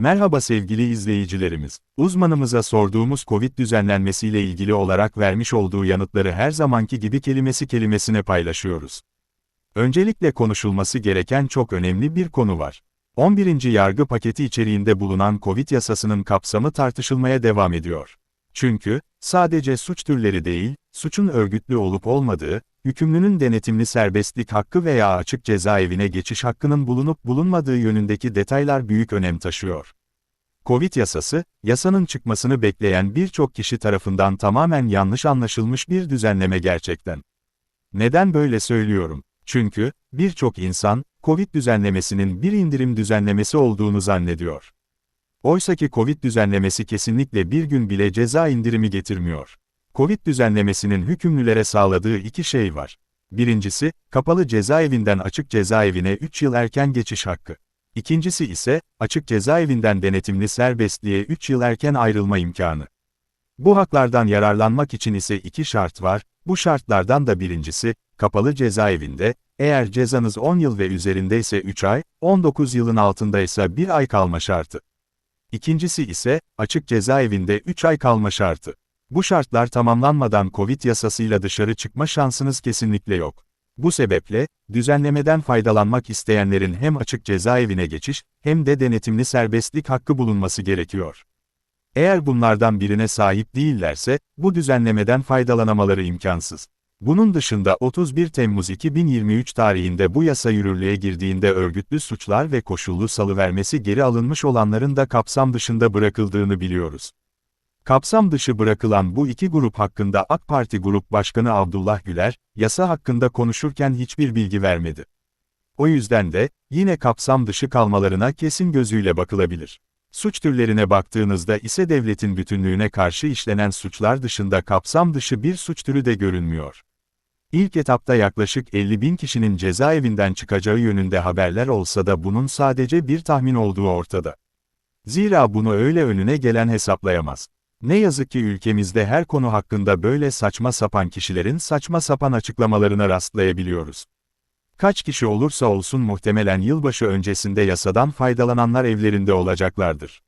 Merhaba sevgili izleyicilerimiz. Uzmanımıza sorduğumuz Covid düzenlenmesiyle ilgili olarak vermiş olduğu yanıtları her zamanki gibi kelimesi kelimesine paylaşıyoruz. Öncelikle konuşulması gereken çok önemli bir konu var. 11. yargı paketi içeriğinde bulunan Covid yasasının kapsamı tartışılmaya devam ediyor. Çünkü, sadece suç türleri değil, suçun örgütlü olup olmadığı, hükümlünün denetimli serbestlik hakkı veya açık cezaevine geçiş hakkının bulunup bulunmadığı yönündeki detaylar büyük önem taşıyor. Covid yasası, yasanın çıkmasını bekleyen birçok kişi tarafından tamamen yanlış anlaşılmış bir düzenleme gerçekten. Neden böyle söylüyorum? Çünkü, birçok insan, Covid düzenlemesinin bir indirim düzenlemesi olduğunu zannediyor. Oysaki Covid düzenlemesi kesinlikle bir gün bile ceza indirimi getirmiyor. Covid düzenlemesinin hükümlülere sağladığı iki şey var. Birincisi, kapalı cezaevinden açık cezaevine 3 yıl erken geçiş hakkı. İkincisi ise, açık cezaevinden denetimli serbestliğe 3 yıl erken ayrılma imkanı. Bu haklardan yararlanmak için ise iki şart var, bu şartlardan da birincisi, kapalı cezaevinde, eğer cezanız 10 yıl ve üzerindeyse 3 ay, 19 yılın altındaysa 1 ay kalma şartı. İkincisi ise, açık cezaevinde 3 ay kalma şartı. Bu şartlar tamamlanmadan Covid yasasıyla dışarı çıkma şansınız kesinlikle yok. Bu sebeple, düzenlemeden faydalanmak isteyenlerin hem açık cezaevine geçiş, hem de denetimli serbestlik hakkı bulunması gerekiyor. Eğer bunlardan birine sahip değillerse, bu düzenlemeden faydalanamaları imkansız. Bunun dışında 31 Temmuz 2023 tarihinde bu yasa yürürlüğe girdiğinde örgütlü suçlar ve koşullu salıvermesi geri alınmış olanların da kapsam dışında bırakıldığını biliyoruz. Kapsam dışı bırakılan bu iki grup hakkında AK Parti Grup Başkanı Abdullah Güler, yasa hakkında konuşurken hiçbir bilgi vermedi. O yüzden de, yine kapsam dışı kalmalarına kesin gözüyle bakılabilir. Suç türlerine baktığınızda ise devletin bütünlüğüne karşı işlenen suçlar dışında kapsam dışı bir suç türü de görünmüyor. İlk etapta yaklaşık 50 bin kişinin cezaevinden çıkacağı yönünde haberler olsa da bunun sadece bir tahmin olduğu ortada. Zira bunu öyle önüne gelen hesaplayamaz. Ne yazık ki ülkemizde her konu hakkında böyle saçma sapan kişilerin saçma sapan açıklamalarına rastlayabiliyoruz. Kaç kişi olursa olsun muhtemelen yılbaşı öncesinde yasadan faydalananlar evlerinde olacaklardır.